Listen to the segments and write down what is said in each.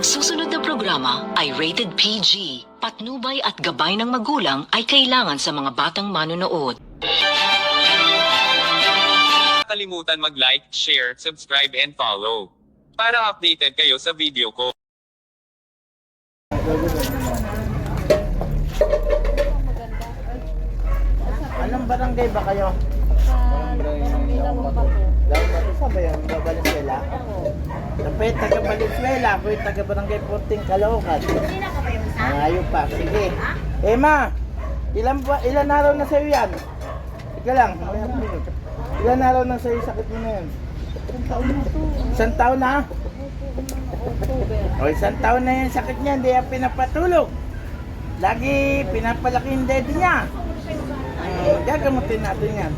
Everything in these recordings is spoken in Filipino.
Ang susunod na programa ay rated PG. Patnubay at gabay ng magulang ay kailangan sa mga batang manonood. kalimutan mag-like, share, subscribe and follow. Para updated kayo sa video ko. Anong barangay ba kayo? Lawang Isa ba yung Valenzuela? Tapos taga Valenzuela, ako yung taga barangay 14 Caloocan. Malayo pa, sige. Emma, ilan ba, ilan araw na sa'yo yan? Ika lang, ilan araw na sa'yo sakit mo na yan? Isang taon na? O isang taon na yung sakit niya, hindi yan pinapatulog. Lagi pinapalaki yung dede niya. Hmm, gagamutin natin yan.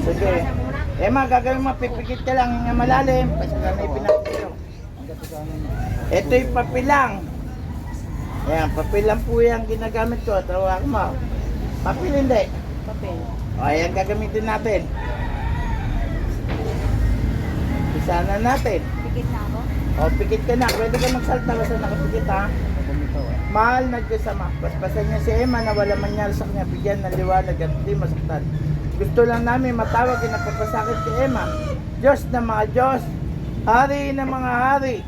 Sige. Emma, gagawin mo, pipikit ka lang ng malalim. Basta na ipinapit Ito yung papilang. Yan, papel lang po yan ginagamit ko. Tawag mo. Papel hindi. Papel. O, ayan gagamitin natin. Isa na natin. Pikit na ako. O, pikit ka na. Pwede ka magsalta basta nakapikit ha. Mahal na Diyos Ama. Basbasan niya si Emma na wala mangyari sa kanya. Bigyan ng liwanag at hindi masaktan. Gusto lang namin matawag yung nagpapasakit kay Emma. Diyos na mga Diyos. Hari ng mga hari.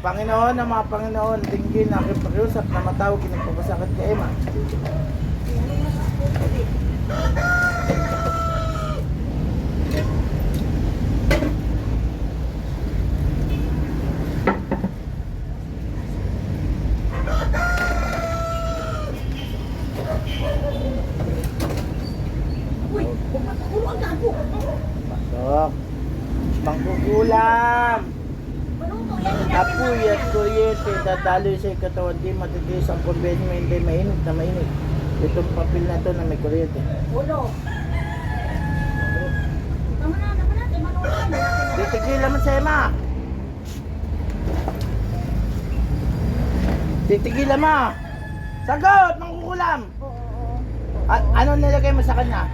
Panginoon ng mga Panginoon. Tingin na aking pakiusap na matawag yung nagpapasakit kay Emma. Pasok. Mangkukulam. Apoy at kuryente dadaloy sa katawan di matitiis ang kumbensyo hindi mainit na mainit. Itong papel na to na may kuryente. Ulo. Titigilan mo sa Emma. Titigilan mo. Sagot! Mangkukulam! A- ano nilagay mo sa kanya?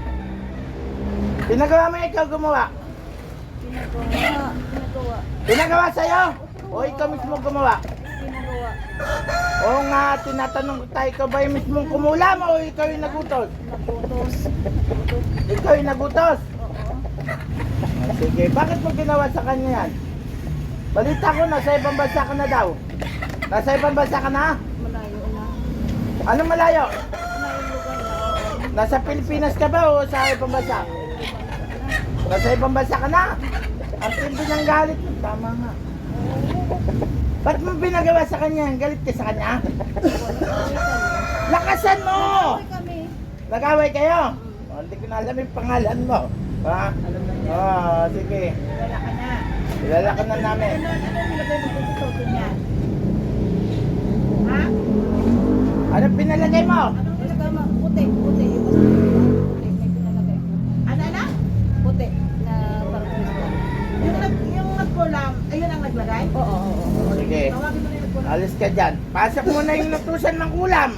Pinagawa mo ikaw gumawa. Ginagawa. Ginagawa. Pinagawa sa'yo? O ikaw mismo gumawa? Ginagawa. Oo nga, tinatanong ko tayo, ikaw ba yung mismong kumulam o ikaw yung nagutos? Naputos. Ikaw yung nagutos? Oo. Sige, bakit mo ginawa sa kanya yan? Balita ko, nasa ibang bansa ka na daw. Nasa ibang bansa ka na? Malayo na. Anong malayo? Malayo lugar na. Nasa Pilipinas ka ba o sa ibang bansa? Nasa ibang bansa ka na? Ang tindi ng galit. Tama nga. Ba't mo binagawa sa kanya? Galit ka sa kanya? Lakasan mo! Nag-away kayo? Oh, hindi ko na alam yung pangalan mo. Ha? Oo, sige. Wala ka na. Kilala ka na namin. Ano, ano mo sa niya? Ha? Ano pinalagay mo? Anong nilagay mo? Puti. Puti. Oo, oo, oo. Sige. Alis ka dyan. Pasok mo na yung natusan ng kulam.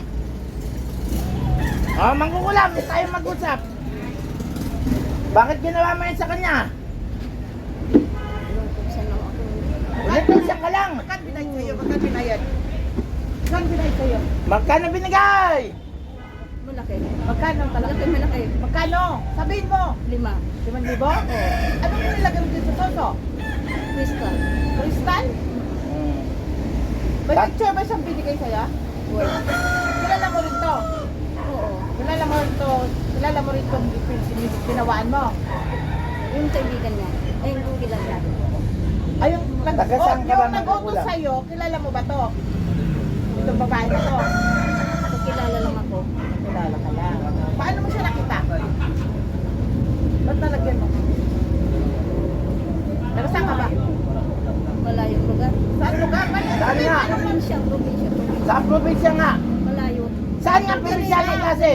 Oh, mangkukulam. Hindi tayo mag-usap. Bakit ginawa mo yun sa kanya? Saan lang ka lang. Magkano binayad sa'yo? Magkano binayad? Magkano binayad sa'yo? Magkano binigay? Malaki. Magkano ang Malaki, malaki. Magkano? Sabihin mo! Lima. Limang libo? Anong nilagay mo dito sa soso? Crystal. Crystal? Hmm. May picture ba siyang binigay sa'yo? Wala. Kilala mo rin to? Oo. Kilala mo rin to? Kilala mo rin itong pinawaan mo? Yung kaibigan niya. Ay, yung kilala. Ay, yung, nag Taga oh, saan ka ba yung nag-utos sa'yo, kilala mo ba to? Itong babae na to? So, kilala lang ako. Kilala ka lang. Paano mo siya nakita? Ba't nalagyan mo? Taga saan ka ba? Malayong lugar. Saan lugar? Saan nga? Probinsya, probinsya, probinsya. Sa probinsya nga. Malayo. Saan nga probinsya ka kasi?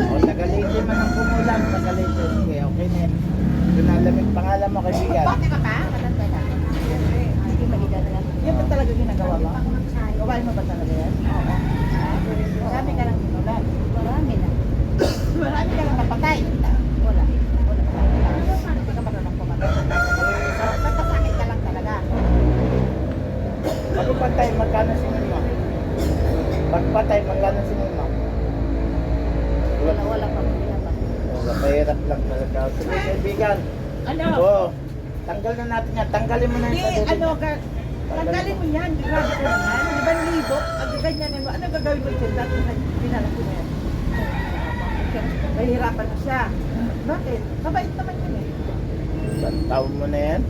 O, tagalite man ang kumulam. Tagalite. Sige, okay na yan. Yung pangalan mo, kaibigan. Bakit ka pa? Hindi malidad lang. Yan ba talaga ginagawa mo? Gawain mo ba talaga yan? Oo. Marami ka lang sinulat. Marami na. Marami ka lang napatay. Wala. Wala ka lang. Hindi ka marunong pumatay. Napasakit ka lang talaga. Pagpatay, magkano singil mo? Pagpatay, magkano singil mo? Wala, wala pa. Wala pa. Wala, mahirap lang talaga. Sige, kaibigan. Ano? Oo. Tanggal na natin yan. Tanggalin mo na Hindi, yung sarili ano, ka, tanggalin mo yan. Grabe ko naman. Di ba libo? Ang ganyan mo. Ano gagawin mo dyan? Dati dinala ko na yan. Mahirapan na siya. Bakit? Kabait naman yun eh. Isang taon mo na yan.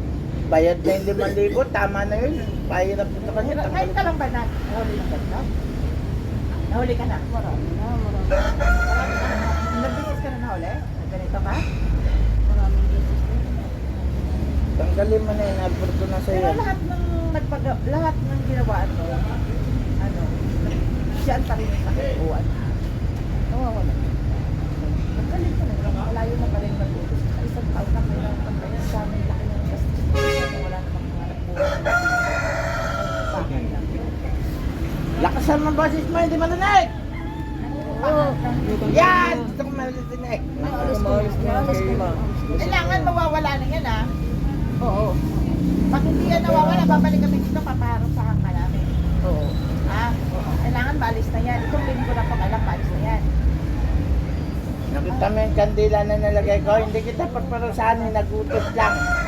Bayad na yung 5,000. Tama na yun. Sa kanya. Tanggal. Ngayon ka lang ba na? Nahuli na ba? no? Nahuli ka na? Marami na, marami. Nagbisis ka na nahuli? Ganito ka? Maraming beses na. Tanggalin mo na yun. Albert ko na sa Pero lahat ng nagpag lahat ng ginawaan mo, ano, siyaan pa rin yung sakikuan. Nawawala. Magaling ka na, malayo na pa rin mag-utos. Sa isang taon na kailangan pa kaya sa amin laki ng gastos. Wala namang hanap buhay. Bakit lang. Lakasan mo ang boses mo. Hindi. Oo. Yan! Gusto ko ko. Ko. Kailangan mawawala na yan ah. Oo. Pag hindi yan nawawala, babalik kami dito, papaharusahan ka namin. Oo. Ha? Kailangan maalis na yan. Itong linggo na pang alam, maalis na yan. Nakita mo yung kandila na nalagay ko. Hindi kita pagparusahan. Nagutos lang.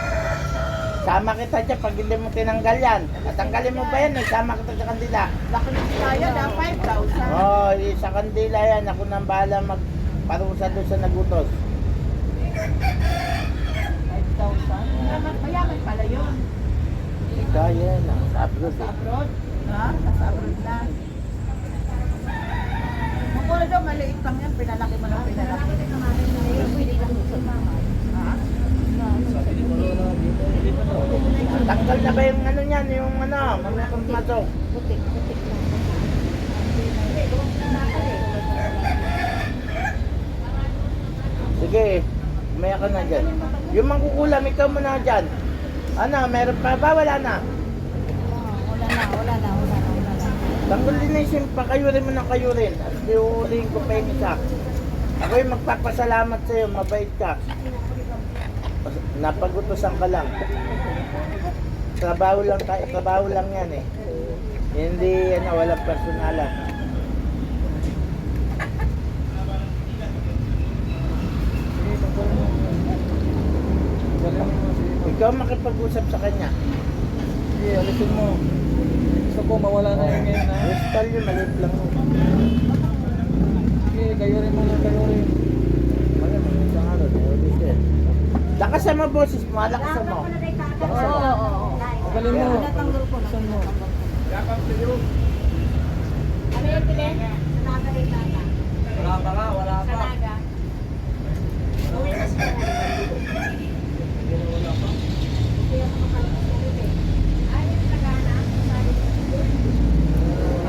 Sama kita dyan pag hindi mo tinanggal yan. Natanggalin mo ba yan? Nagsama kita sa kandila. Laki ng kaya na, 5,000. Oo, oh, sa kandila yan. Ako nang bahala magparusa doon sa nagutos. 5,000? Mayaman, mayaman pala yun. Kaya na. Abroad Sa eh. abroad? Ha? Nasa abroad na. Wala daw, maliit lang yan. Pinalaki mo lang pinalaki. Pwede lang sa mama. Tanggal na ba yung ano niyan? Yung ano? Kong pumasok. Putik, putik lang. Sige. Umaya ka na dyan. Yung mangkukulam, ikaw muna dyan. Ano, meron pa ba? Wala na. Wala na, wala na, wala na, wala na. Tanggalin na yung simpa, kayo rin mo ng kayo rin. At iuulihin ko pa yung isa. Ako yung magpapasalamat sa'yo, mabait ka. Napagutosan ka lang. Trabaho lang tayo, trabaho lang yan eh. Hindi, ano, walang personalan. Ikaw makipag-usap sa kanya. Sige, alisin mo. Gusto ko mawala na yun ngayon ha. Crystal yun, maliit lang. Sige, kayo rin muna, kayo rin. Wala, may isang araw, may ulit eh. Lakasan mo boses mo, lakasan mo. Lakasan Oo, mo. oo, oo. Galing mo. Natanggal ko na. Saan mo? Ano yung pili? Nakalit na. Wala pa nga, wala pa. Kanaga. Uwi na siya. Eh. Ay, tagana. Sabi ko.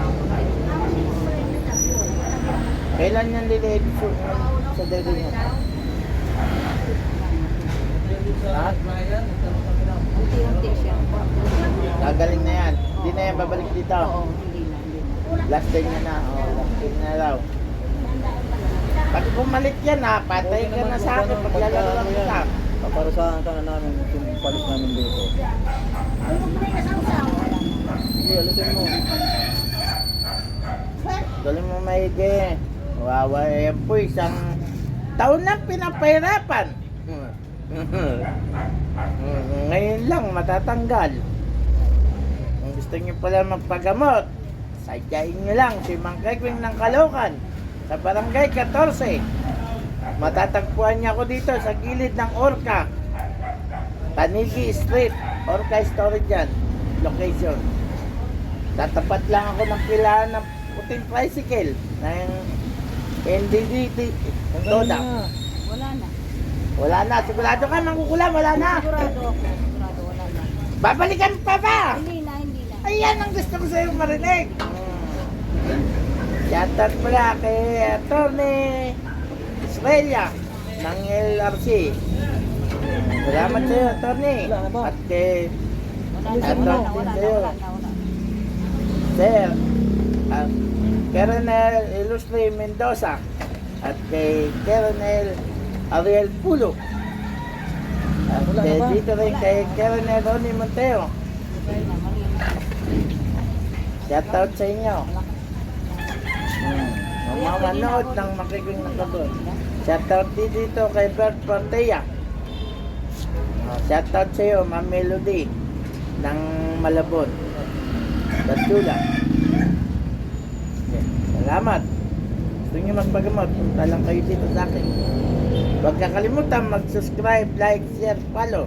Ako si Israel na sabi ko. Kailan yan liliit sa, sa dede niya? Na. Unti-unti siya. Gagaling na yan. Hindi na yan babalik dito. Oo, hindi na, hindi na. Last day niya na. Oh, last day na raw. Pag bumalik yan ha, patay ka na sa akin. Paglalaro lang kita. Paparusahan ka na namin kung palis namin dito. Sige, alisin mo. Galing mo maigi. Wawa yan po isang taon na pinapahirapan. Ngayon lang matatanggal. Kung gusto niyo pala magpagamot, sadyain niyo lang si Mang Kegwing ng Kalokan sa Barangay 14. Matatagpuan niya ako dito sa gilid ng Orca. Panigi Street, Orca Storage yan. Location. Tatapat lang ako ng pilahan ng puting tricycle ng NDDT. Galing na. Wala na. Wala na. Sigurado ka, mangkukulam. Wala na. Sigurado ako. Sigurado, wala na. Babalikan pa ba? Hindi na, hindi na. Ayan ang gusto ko sa'yo marinig. Shoutout pala kay Atty. Israelia ng LRC. Salamat sa'yo, Atty. At kay na, Sa'yo. Sir Colonel Ilustre Mendoza at kay Colonel Ariel Pulo. At na ba? dito rin kay Colonel Ronnie Montero. Na, na. Shoutout sa inyo. Hmm. Mga manood ng makiking nakabot. Shoutout din dito kay Bert Portea. Oh, shoutout sa iyo, Ma'am Melody ng Malabon. Datula. Okay. Salamat. Gusto niyo magpagamot, punta lang kayo dito sa akin. Huwag kakalimutan mag-subscribe, like, share, follow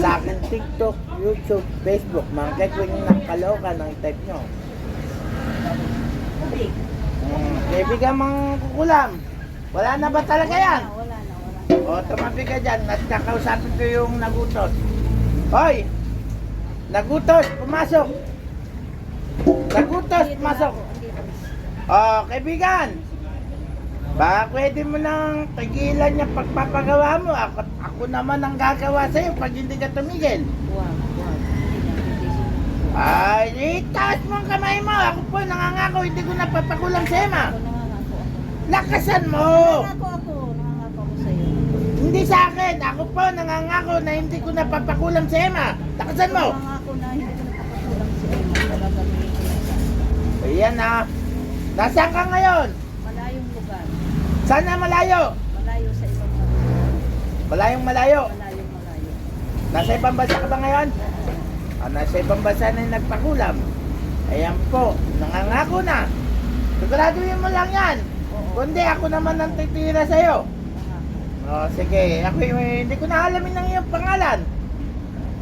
sa akin TikTok, YouTube, Facebook. Mga kekwing ng Caloocan ang type nyo. Hmm, kaibigan mang kukulam. Wala na ba talaga yan? Wala na, wala. O, tumabi ka dyan at kakausapin ko yung nagutos. Hoy! Nagutos, pumasok! Nagutos, pumasok! O, kaibigan! Baka pwede mo nang tigilan yung pagpapagawa mo. Ako, ako naman ang gagawa sa'yo pag hindi ka tumigil. Wow, wow. Ay, itaas mo ang kamay mo. Ako po nangangako, hindi ko napapakulang sa nangangako ako. Lakasan mo! Nangangako ako, nangangako ako sa'yo. Hindi sa akin. Ako po nangangako na hindi ko napapakulang sa Emma. Lakasan mo! Nangangako na hindi ko nakapatulang si Emma. Ayan na. Nasaan ka ngayon? Sana malayo. Malayo sa ibang lugar. Malayong malayo. Malayong malayo. Nasa ibang bansa ka ba ngayon? Ah, nasa ibang bansa na yung nagpakulam. Ayan po. Nangangako na. Siguraduhin mo lang yan. Kundi ako naman ang titira sa'yo. Oh, sige. Ako yung- hindi ko na alamin ng iyong pangalan.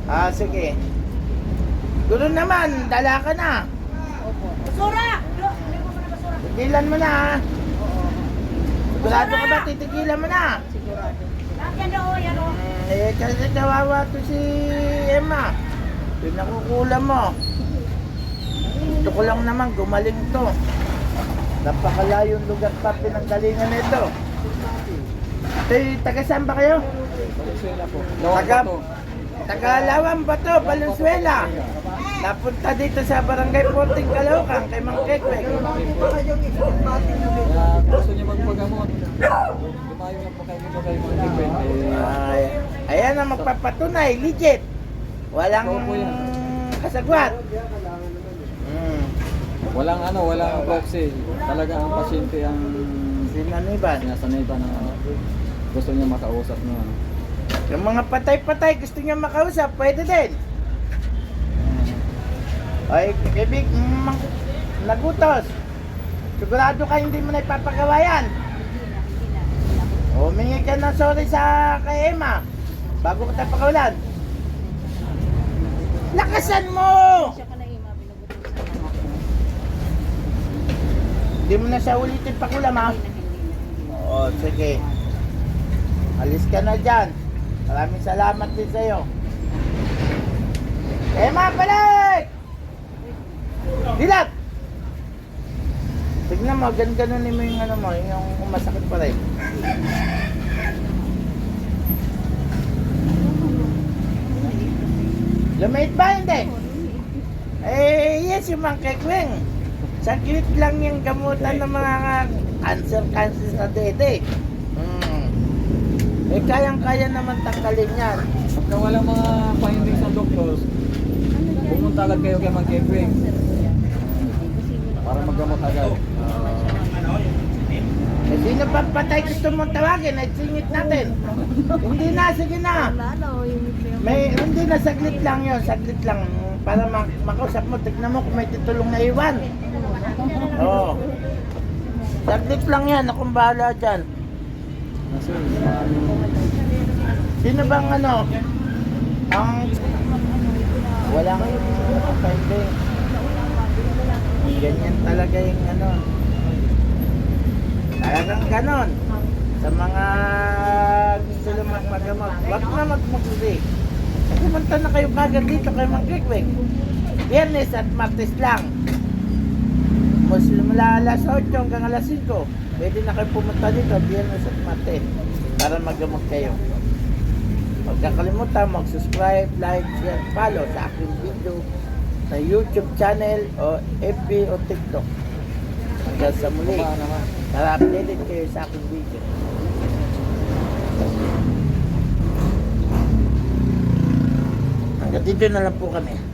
Ah, sige. Guro naman, dala ka na. Opo. Basura! Hindi mo na basura. Tigilan mo na. ha? Sigurado ka ba titigilan mo na? Sigurado. Yan o, yan o. Eh, kasi kawawa to si Emma. Pinakukulam mo. Gusto ko lang naman gumaling to. Napakalayong lugar pa pinanggalingan nito. Eh, taga saan ba kayo? Taga, taga Lawang Bato, Valenzuela. Napunta dito sa Barangay Porting Caloocan kay Mang Kekwek. Kaya gusto niya magpagamot. Lumayo lang po kayo dito kay. Eh, Ay, ayan ang magpapatunay, legit. Walang kasagwat. Mm. walang ano, walang proxy. Talaga ang pasyente ang Sinaniban. sinasanay ba na ano, gusto niya makausap na. Yung mga patay-patay gusto niya makausap, pwede din. Ay, ibig, mang, nagutos. Sigurado ka hindi mo na ipapagawa yan. Humingi ka ng sorry sa kay Emma. Bago kita pakawalan. Lakasan mo! Hindi mo na siya ulitin pakulam ha. Oo, sige. Alis ka na dyan. Maraming salamat din sa'yo. Emma, balik! Dilat! Tignan mo, gan-ganunin mo yung ano mo, yung masakit pa rin. Lumait ba? Hindi. Eh, yes, yung mga kekweng. Saglit lang yung gamutan ng mga cancer-cancer sa dede. Hmm. Eh, kayang-kaya naman tanggalin yan. Pagka walang mga findings ng doktor, pumunta agad kayo kay Mang Kevin para maggamot agad. Eh, sino pa patay gusto mong tawagin? Ay, singit natin. hindi na, sige na. May, hindi na, saglit lang yon saglit lang. Para mak makausap mo, tignan mo kung may titulong na iwan. Oo. Saglit lang yan, akong bahala dyan. Sino bang ano? Ang walang finding. Ganyan talaga yung ano. Talagang ganon. Sa mga gusto lang magpagamot. Huwag na magmugli. Pumunta na kayo kagad dito kay Mang Kikwek. Biyernes at Martes lang. Mula alas 8 hanggang alas 5. Pwede na kayo pumunta dito Biyernes at Martes para magamot kayo. Huwag kakalimutan mag-subscribe, like, share, follow sa aking video sa YouTube channel o FB o TikTok. Hanggang sa muli. Para updated kayo sa aking video. Hanggang dito na lang po kami.